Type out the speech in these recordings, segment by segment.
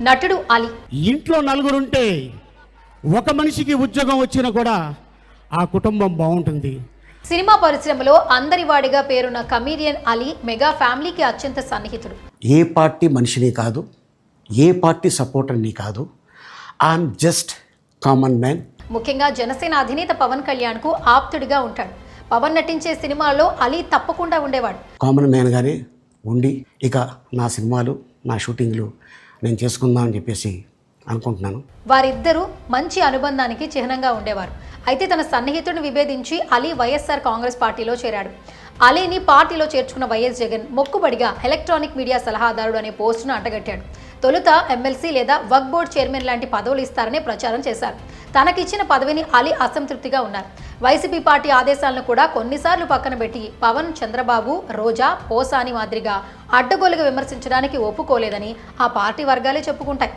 నటుడు అలీ. ఇంట్లో నలుగురుంటే ఒక మనిషికి ఉద్యోగం వచ్చినా కూడా ఆ కుటుంబం బాగుంటుంది. సినిమా పరిశ్రమలో అందరివాడిగా పేరున్న కమీడియన్ అలీ మెగా ఫ్యామిలీకి అత్యంత సన్నిహితుడు. ఏ పార్టీ మనిషిని కాదు ఏ పార్టీ సపోర్టర్ని కాదు ఐఎమ్ జస్ట్ కామన్ మ్యాన్ ముఖ్యంగా జనసేన అధినేత పవన్ కళ్యాణ్కు ఆప్తుడిగా ఉంటాడు. పవన్ నటించే సినిమాల్లో అలీ తప్పకుండా ఉండేవాడు. కామన్ మ్యాన్గానే ఉండి ఇక నా సినిమాలు నా షూటింగ్లు నేను చేసుకుందాం అని చెప్పేసి అనుకుంటున్నాను. వారిద్దరూ మంచి అనుబంధానికి చిహ్నంగా ఉండేవారు. అయితే తన సన్నిహితుడిని విభేదించి అలీ వైఎస్ఆర్ కాంగ్రెస్ పార్టీలో చేరాడు. అలీని పార్టీలో చేర్చుకున్న వైఎస్ జగన్ మొక్కుబడిగా ఎలక్ట్రానిక్ మీడియా సలహాదారుడు అనే పోస్టును అంటగట్టాడు. తొలుత ఎమ్మెల్సీ లేదా వక్ బోర్డ్ చైర్మన్ లాంటి పదవులు ఇస్తారని ప్రచారం చేశారు. తనకిచ్చిన పదవిని అలీ అసంతృప్తిగా ఉన్నారు. వైసీపీ పార్టీ ఆదేశాలను కూడా కొన్నిసార్లు పక్కన పెట్టి పవన్ చంద్రబాబు రోజా పోసాని మాదిరిగా అడ్డగోలుగా విమర్శించడానికి ఒప్పుకోలేదని ఆ పార్టీ వర్గాలే చెప్పుకుంటాయి.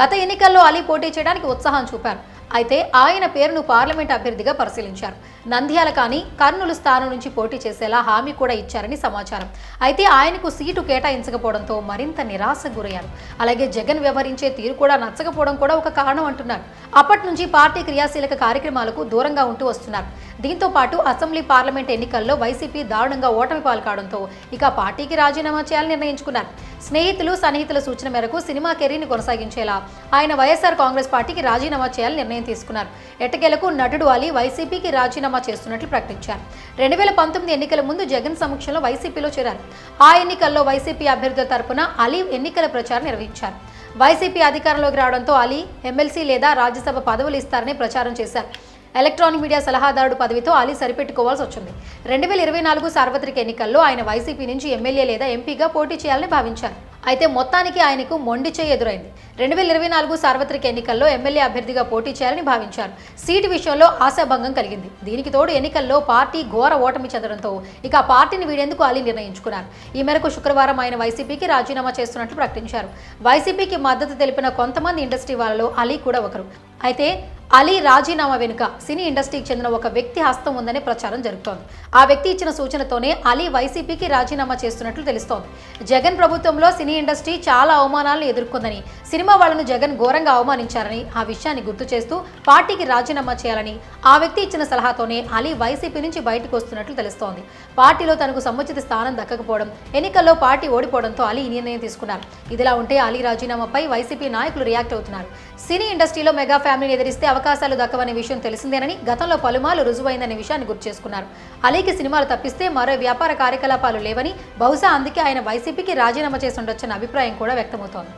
గత ఎన్నికల్లో అలీ పోటీ చేయడానికి ఉత్సాహం చూపారు. అయితే ఆయన పేరును పార్లమెంట్ అభ్యర్థిగా పరిశీలించారు. నంద్యాల కానీ కర్నూలు స్థానం నుంచి పోటీ చేసేలా హామీ కూడా ఇచ్చారని సమాచారం. అయితే ఆయనకు సీటు కేటాయించకపోవడంతో మరింత నిరాశకు గురయ్యారు. అలాగే జగన్ వ్యవహరించే తీరు కూడా నచ్చకపోవడం కూడా ఒక కారణం అంటున్నారు. అప్పటి నుంచి పార్టీ క్రియాశీలక కార్యక్రమాలకు దూరంగా ఉంటూ వస్తున్నారు. దీంతో పాటు అసెంబ్లీ పార్లమెంట్ ఎన్నికల్లో వైసీపీ దారుణంగా ఓటమి పాల్కావడంతో ఇక పార్టీకి రాజీనామా చేయాలని నిర్ణయించుకున్నారు. స్నేహితులు సన్నిహితుల సూచన మేరకు సినిమా కెరీర్ని కొనసాగించేలా ఆయన వైఎస్ఆర్ కాంగ్రెస్ పార్టీకి రాజీనామా చేయాలని నిర్ణయం తీసుకున్నారు. ఎట్టకేలకు నటుడు అలీ వైసీపీకి రాజీనామా చేస్తున్నట్లు ప్రకటించారు. రెండు వేల పంతొమ్మిది ఎన్నికల ముందు జగన్ సమక్షంలో వైసీపీలో చేరారు. ఆ ఎన్నికల్లో వైసీపీ అభ్యర్థుల తరపున అలీ ఎన్నికల ప్రచారం నిర్వహించారు. వైసీపీ అధికారంలోకి రావడంతో అలీ ఎమ్మెల్సీ లేదా రాజ్యసభ పదవులు ఇస్తారని ప్రచారం చేశారు. ఎలక్ట్రానిక్ మీడియా సలహాదారుడు పదవితో అలీ సరిపెట్టుకోవాల్సి వచ్చింది. రెండు వేల ఇరవై నాలుగు సార్వత్రిక ఎన్నికల్లో ఆయన వైసీపీ నుంచి ఎమ్మెల్యే లేదా ఎంపీగా పోటీ చేయాలని భావించారు. అయితే మొత్తానికి ఆయనకు మొండి చేయి ఎదురైంది. రెండు వేల ఇరవై నాలుగు సార్వత్రిక ఎన్నికల్లో ఎమ్మెల్యే అభ్యర్థిగా పోటీ చేయాలని భావించారు. సీటు విషయంలో ఆశాభంగం కలిగింది. దీనికి తోడు ఎన్నికల్లో పార్టీ ఘోర ఓటమి చెందడంతో ఇక ఆ పార్టీని వీడేందుకు అలీ నిర్ణయించుకున్నారు. ఈ మేరకు శుక్రవారం ఆయన వైసీపీకి రాజీనామా చేస్తున్నట్లు ప్రకటించారు. వైసీపీకి మద్దతు తెలిపిన కొంతమంది ఇండస్ట్రీ వాళ్ళలో అలీ కూడా ఒకరు. అయితే అలీ రాజీనామా వెనుక సినీ ఇండస్ట్రీకి చెందిన ఒక వ్యక్తి హస్తం ఉందనే ప్రచారం జరుగుతోంది. ఆ వ్యక్తి ఇచ్చిన సూచనతోనే అలీ వైసీపీకి రాజీనామా చేస్తున్నట్లు తెలుస్తోంది. జగన్ ప్రభుత్వంలో సినీ ఇండస్ట్రీ చాలా అవమానాలను ఎదుర్కొందని సినిమా వాళ్ళను జగన్ ఘోరంగా అవమానించారని ఆ విషయాన్ని గుర్తు చేస్తూ పార్టీకి రాజీనామా చేయాలని ఆ వ్యక్తి ఇచ్చిన సలహాతోనే అలీ వైసీపీ నుంచి బయటకు వస్తున్నట్లు తెలుస్తోంది. పార్టీలో తనకు సముచిత స్థానం దక్కకపోవడం ఎన్నికల్లో పార్టీ ఓడిపోవడంతో అలీ నిర్ణయం తీసుకున్నారు. ఇదిలా ఉంటే అలీ రాజీనామాపై వైసీపీ నాయకులు రియాక్ట్ అవుతున్నారు. సినీ ఇండస్ట్రీలో మెగా ఫ్యామిలీని ఎదిరిస్తే అవకాశాలు దక్కవనే విషయం తెలిసిందేనని గతంలో పలుమార్లు రుజువైందనే విషయాన్ని గుర్తు చేసుకున్నారు. అలీకి సినిమాలు తప్పిస్తే మరో వ్యాపార కార్యకలాపాలు లేవని బహుశా అందుకే ఆయన వైసీపీకి రాజీనామా చేసి ఉండొచ్చన్న అభిప్రాయం కూడా వ్యక్తమవుతోంది.